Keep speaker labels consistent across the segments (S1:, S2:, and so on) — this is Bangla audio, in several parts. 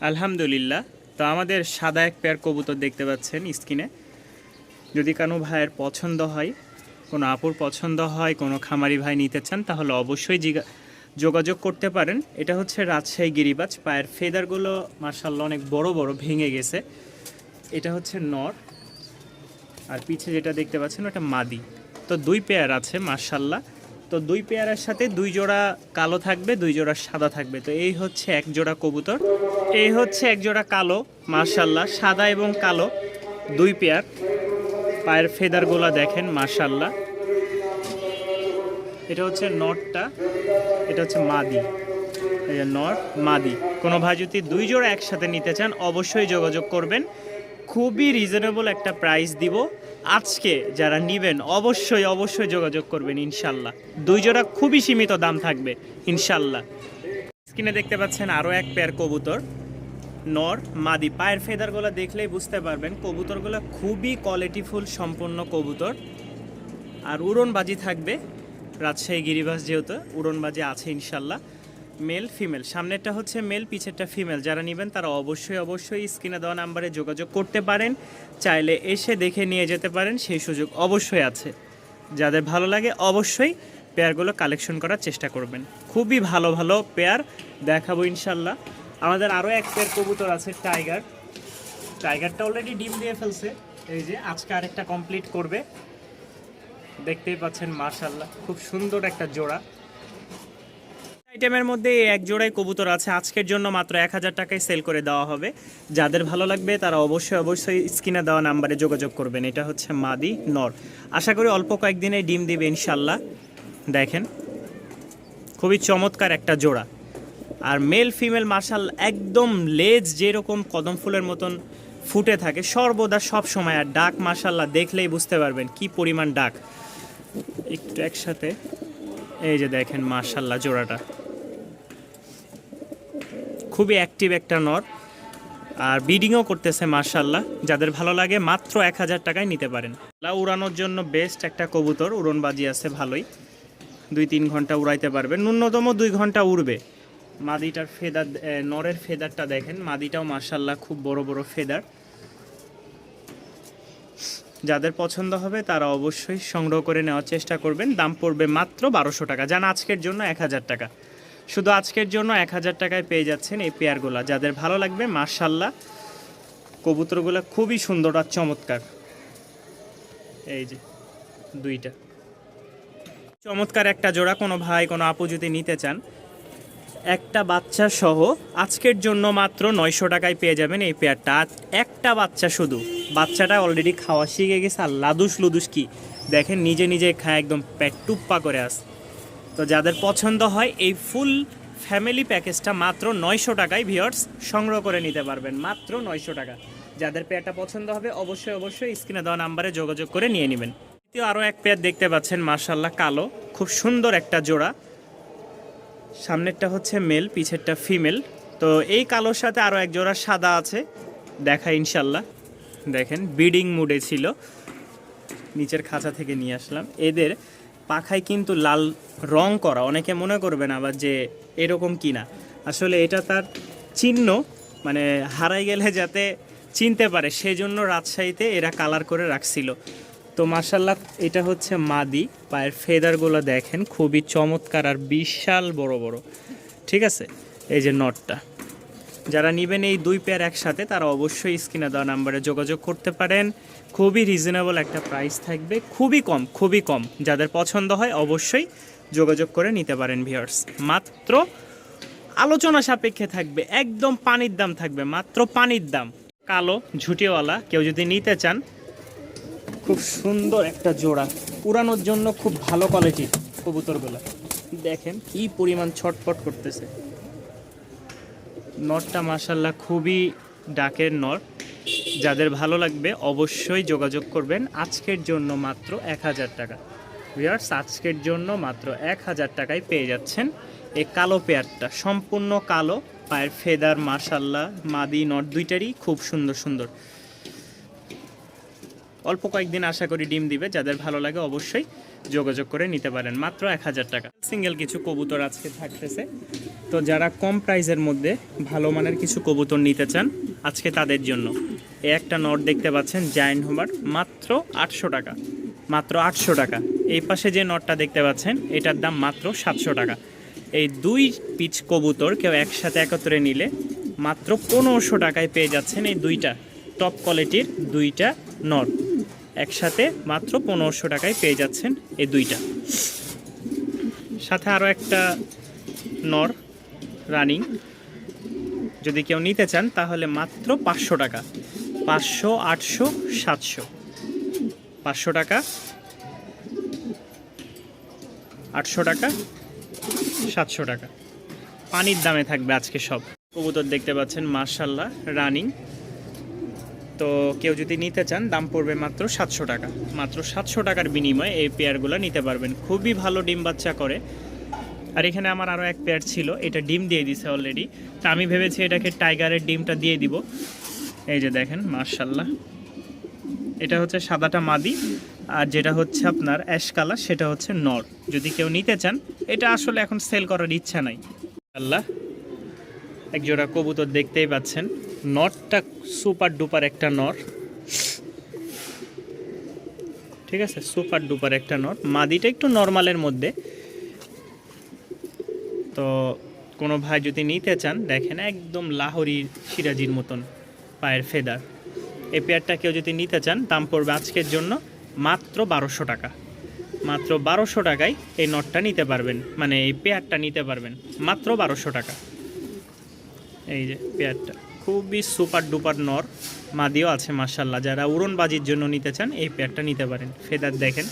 S1: আলহামদুলিল্লাহ। তো আমাদের সাদা এক পেয়ার কবুতর দেখতে পাচ্ছেন স্ক্রিনে যদি কোনো ভাইয়ের পছন্দ হয়, কোনো আপুর পছন্দ হয়, কোনো খামারি ভাই নিতে চান, তাহলে অবশ্যই জিগা- যোগাযোগ করতে পারেন। এটা হচ্ছে রাজশাহী গিরিবাজ, পায়ের ফেদারগুলো মার্শাল্লাহ অনেক বড় বড় ভেঙে গেছে। এটা হচ্ছে নর। আর পিছে যেটা দেখতে পাচ্ছেন, ওটা মাদি। তো দুই পেয়ার আছে মার্শাল্লাহ তো দুই পেয়ারের সাথে দুই জোড়া কালো থাকবে, দুই জোড়া সাদা থাকবে। তো এই হচ্ছে এক জোড়া কবুতর। এই হচ্ছে এক জোড়া কালো মার্শাল্লাহ সাদা এবং কালো, দুই পেয়ার। পায়ের ফেদারগুলো দেখেন মার্শাল্লাহ এটা হচ্ছে নটটা, এটা হচ্ছে মাদি। নর মাদি। কোনো ভাই যদি দুই জোড়া একসাথে নিতে চান, অবশ্যই যোগাযোগ করবেন। খুবই রিজনেবল একটা প্রাইস দিব। আজকে যারা নিবেন, অবশ্যই অবশ্যই যোগাযোগ করবেন, ইনশাল্লাহ। দুই জোড়া খুবই সীমিত দাম থাকবে, ইনশাল্লাহ। স্ক্রিনে দেখতে পাচ্ছেন আরও এক পেয়ার কবুতর। নর, মাদি। পায়ের ফেদারগুলো দেখলেই বুঝতে পারবেন, কবুতরগুলো খুবই কোয়ালিটিফুল সম্পন্ন কবুতর। আর উড়নবাজি থাকবে, রাজশাহী গিরিবাস যেহেতু, উড়নবাজি আছে, ইনশাল্লাহ। মেল ফিমেল সামনেরটা হচ্ছে মেল পিছেরটা ফিমেল যারা নেবেন তারা অবশ্যই অবশ্যই স্ক্রিনে দেওয়া নাম্বারে যোগাযোগ করতে পারেন। চাইলে এসে দেখে নিয়ে যেতে পারেন, সেই সুযোগ অবশ্যই আছে। যাদের ভালো লাগে অবশ্যই পেয়ারগুলো কালেকশন করার চেষ্টা করবেন। খুবই ভালো ভালো পেয়ার দেখাবো ইনশাল্লাহ। আমাদের আরও এক পেয়ার কবুতর আছে টাইগার টাইগারটা অলরেডি ডিম দিয়ে ফেলছে। এই যে আজকে আরেকটা কমপ্লিট করবে। দেখতেই পাচ্ছেন মার্শাল্লাহ খুব সুন্দর একটা জোড়া। আইটেমের মধ্যে এক জোড়াই কবুতর আছে। আজকের জন্য মাত্র এক হাজার টাকায় সেল করে দেওয়া হবে। যাদের ভালো লাগবে তারা অবশ্যই অবশ্যই স্ক্রিনে দেওয়া নাম্বারে যোগাযোগ করবেন। এটা হচ্ছে মাদি নর। আশা করি অল্প কয়েকদিনে ডিম দিবে ইনশাল্লাহ দেখেন, খুবই চমৎকার একটা জোড়া। আর মেল ফিমেল মার্শাল একদম লেজ যেরকম কদম ফুলের মতন ফুটে থাকে, সর্বদা সব সময়। আর ডাক মার্শাল্লাহ দেখলেই বুঝতে পারবেন কি পরিমাণ ডাক। একটু একসাথে, এই যে দেখেন মার্শাল্লাহ জোড়াটা। খুবই অ্যাক্টিভ একটা নর। আর বিডিংও করতেছে মার্শাল্লাহ যাদের ভালো লাগে মাত্র এক হাজার টাকায় নিতে পারেন। উড়ানোর জন্য বেস্ট একটা কবুতর, উড়নবাজি আছে ভালোই। দুই তিন ঘণ্টা উড়াইতে পারবে ন্যূনতম দুই ঘণ্টা উড়বে। মাদিটার ফেদার নরের ফেদারটা দেখেন। মাদিটাও মার্শাল্লাহ খুব বড় বড় ফেদার। যাদের পছন্দ হবে তারা অবশ্যই সংগ্রহ করে নেওয়ার চেষ্টা করবেন। দাম পড়বে মাত্র বারোশো টাকা। জান আজকের জন্য এক হাজার টাকা। শুধু আজকের জন্য এক হাজার টাকায় পেয়ে যাচ্ছেন এই পেয়ারগুলা। যাদের ভালো লাগবে মার্শাল্লাহ কবুতরগুলো খুবই সুন্দর আর চমৎকার। এই যে, দুইটা। চমৎকার একটা জোড়া, কোনো ভাই, কোনো আপু যদি নিতে চান, একটা বাচ্চা সহ আজকের জন্য মাত্র নয়শো টাকায় পেয়ে যাবেন এই পেয়ারটা। একটা বাচ্চা শুধু। বাচ্চাটা অলরেডি খাওয়া শিখে গেছে, আর লাদুস লুদুস কি? দেখেন, নিজে নিজে খায়, একদম পেট টুপ্পা করে আস তো যাদের পছন্দ হয়, এই ফুল ফ্যামিলি প্যাকেজটা মাত্র নয়শো টাকায় ভিওর্স সংগ্রহ করে নিতে পারবেন, মাত্র নয়শো টাকা। যাদের পেয়ারটা পছন্দ হবে, অবশ্যই অবশ্যই স্ক্রিনে দেওয়া নাম্বারে যোগাযোগ করে নিয়ে নেবেন। দ্বিতীয় আরও এক পেয়ার দেখতে পাচ্ছেন মার্শাল্লাহ কালো, খুব সুন্দর একটা জোড়া। সামনেরটা হচ্ছে মেল, পিছেরটা ফিমেল। তো এই কালোর সাথে আরও এক জোড়া সাদা আছে দেখা ইনশাল্লাহ দেখেন বিডিং মুডে ছিল। নিচের খাঁচা থেকে নিয়ে আসলাম। এদের পাখায় কিন্তু লাল রং করা, অনেকে মনে করবেন আবার যে এরকম কি না আসলে এটা তার চিহ্ন মানে হারাই গেলে যাতে চিনতে পারে, সেজন্য রাজশাহীতে এরা কালার করে রাখছিল। তো মার্শাল্লাহ এটা হচ্ছে মাদি, পায়ের ফেদারগুলো দেখেন, খুবই চমৎকার আর বিশাল বড় বড়। ঠিক আছে? এই যে নটটা। যারা নেবেন এই দুই পেয়ার একসাথে, তারা অবশ্যই স্ক্রিনে দেওয়া নাম্বারে যোগাযোগ করতে পারেন। খুবই রিজনেবল একটা প্রাইস থাকবে, খুবই কম খুবই কম। যাদের পছন্দ হয়, অবশ্যই যোগাযোগ করে নিতে পারেন ভিউয়ার্স মাত্র আলোচনা সাপেক্ষে থাকবে, একদম পানির দাম থাকবে, মাত্র পানির দাম। কালো ঝুটিওয়ালা, কেউ যদি নিতে চান, খুব সুন্দর একটা জোড়া। উড়ানোর জন্য খুব ভালো কোয়ালিটির কবুতরগুলো। দেখেন কি পরিমাণ ছটফট করতেছে। নটটা মাসাল্লাহ খুবই ডাকের নট যাদের ভালো লাগবে অবশ্যই যোগাযোগ করবেন। আজকের জন্য মাত্র এক হাজার টাকা। ভিউয়ার্স, আজকের জন্য মাত্র এক হাজার টাকায় পেয়ে যাচ্ছেন এই কালো পেয়ারটা। সম্পূর্ণ কালো, পায়ের ফেদার মার্শাল্লাহ মাদি নট দুইটারই খুব সুন্দর সুন্দর। অল্প কয়েকদিন আশা করি ডিম দিবে, যাদের ভালো লাগে অবশ্যই যোগাযোগ করে নিতে পারেন। মাত্র এক হাজার টাকা। সিঙ্গেল কিছু কবুতর আজকে থাকতেছে। তো যারা কম প্রাইসের মধ্যে ভালো মানের কিছু কবুতর নিতে চান, আজকে তাদের জন্য। এ একটা নট দেখতে পাচ্ছেন জায়েন্ট হোমার মাত্র আটশো টাকা। মাত্র আটশো টাকা। এই পাশে যে নটটা দেখতে পাচ্ছেন, এটার দাম মাত্র সাতশো টাকা। এই দুই পিচ কবুতর কেউ একসাথে একত্রে নিলে মাত্র পনেরোশো টাকায় পেয়ে যাচ্ছেন এই দুইটা। টপ কোয়ালিটির দুইটা নট। একসাথে মাত্র পনেরোশো টাকায় পেয়ে যাচ্ছেন এই দুইটা। সাথে আরও একটা নর রানিং। যদি কেউ নিতে চান, তাহলে মাত্র পাঁচশো টাকা। পাঁচশো, আটশো, সাতশো। পাঁচশো টাকা। আটশো টাকা, সাতশো টাকা। পানির দামে থাকবে আজকে সব। কবুতর দেখতে পাচ্ছেন মার্শাল্লাহ রানিং। তো কেউ যদি নিতে চান, দাম পড়বে মাত্র সাতশো টাকা। মাত্র সাতশো টাকার বিনিময়ে এই পেয়ারগুলো নিতে পারবেন। খুবই ভালো ডিম বাচ্চা করে। আর এখানে আমার আরও এক পেয়ার ছিল, এটা ডিম দিয়ে দিছে অলরেডি তা আমি ভেবেছি এটাকে টাইগারের ডিমটা দিয়ে দিব। এই যে দেখেন মার্শাল্লাহ এটা হচ্ছে সাদাটা মাদি, আর যেটা হচ্ছে আপনার অ্যাশ কালার, সেটা হচ্ছে নর। যদি কেউ নিতে চান, এটা আসলে এখন সেল করার ইচ্ছা নাই। আল্লাহ একজোড়া কবুতর দেখতেই পাচ্ছেন। নটটা সুপার ডুপার একটা নর ঠিক আছে? সুপার ডুপার একটা নর মাদিটা একটু নর্মালের মধ্যে। তো কোনো ভাই যদি নিতে চান, দেখেন একদম লাহোরি সিরাজির মতন পায়ের ফেদার। এই পেয়ারটা কেউ যদি নিতে চান, দাম পড়বে আজকের জন্য মাত্র বারোশো টাকা। মাত্র বারোশো টাকায় এই নটটা নিতে পারবেন। মানে এই পেয়ারটা নিতে পারবেন। মাত্র বারোশো টাকা। এই যে পেয়ারটা। খুবই সুপার ডুপার নর। মাদিও আছে মার্শাল্লাহ যারা উড়নবাজির জন্য নিতে চান, এই পেয়ারটা নিতে পারেন। ফেদার দেখেন।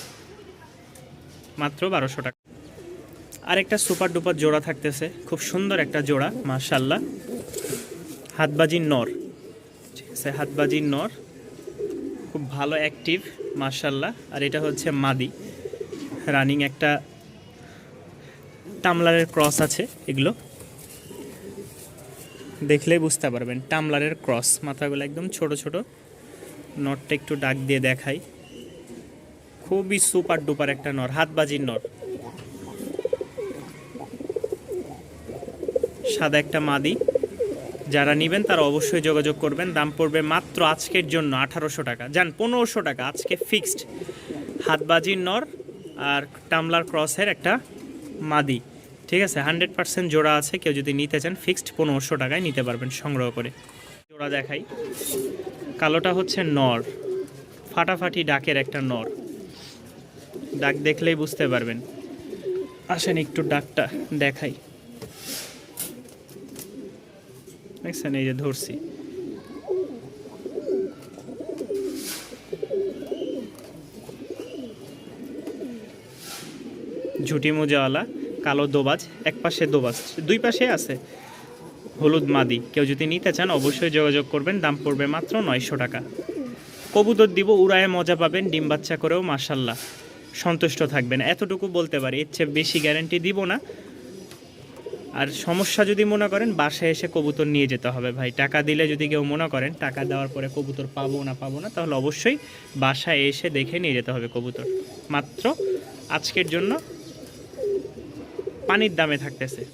S1: মাত্র বারোশো টাকা। আর একটা সুপার ডুপার জোড়া থাকতেছে। খুব সুন্দর একটা জোড়া মার্শাল্লাহ হাতবাজির নর। ঠিক আছে, হাতবাজির নর। খুব ভালো অ্যাক্টিভ মার্শাল্লাহ আর এটা হচ্ছে মাদি। রানিং একটা টামলারের ক্রস আছে এগুলো। দেখলেই বুঝতে পারবেন। টামলারের ক্রস মাথাগুলো একদম ছোট ছোট। নটটা একটু ডাক দিয়ে দেখাই। খুবই সুপার ডুপার একটা নর হাতবাজির নর সাদা একটা মাদি। যারা নেবেন তারা অবশ্যই যোগাযোগ করবেন। দাম পড়বে মাত্র আজকের জন্য আঠারোশো টাকা। যান, পনেরোশো টাকা আজকে ফিক্সড হাতবাজির নর আর টামলার ক্রসের একটা মাদি। ঠিক আছে হান্ড্রেড পার্সেন্ট জোড়া আছে, কেউ যদি নিতে চান ফিক্সড পনেরোশো টাকায় নিতে পারবেন সংগ্রহ করে। জোড়া দেখাই। কালোটা হচ্ছে নর। ফাটাফাটি ডাকের একটা নর। ডাক দেখলেই বুঝতে পারবেন। আসেন একটু ডাকটা দেখাই। দেখছেন, এই যে ধরছি। ঝুটি মোজাওয়ালা। কালো দোবাজ, এক পাশে দোবাজ, দুই পাশে আছে হলুদ মাদি। কেউ যদি নিতে চান, অবশ্যই যোগাযোগ করবেন, দাম পড়বে মাত্র নয়শো টাকা। কবুতর দিব, উড়ায় মজা পাবেন, ডিম বাচ্চা করেও মাসাল্লাহ সন্তুষ্ট থাকবেন। এতটুকু বলতে পারি, এর চেয়ে বেশি গ্যারেন্টি দিব না। আর সমস্যা যদি মনে করেন, বাসায় এসে কবুতর নিয়ে যেতে হবে ভাই। টাকা দিলে যদি কেউ মনে করেন, টাকা দেওয়ার পরে কবুতর পাবো না পাবো না, তাহলে অবশ্যই বাসায় এসে দেখে নিয়ে যেতে হবে কবুতর। মাত্র আজকের জন্য পানির দামে থাকতেছে।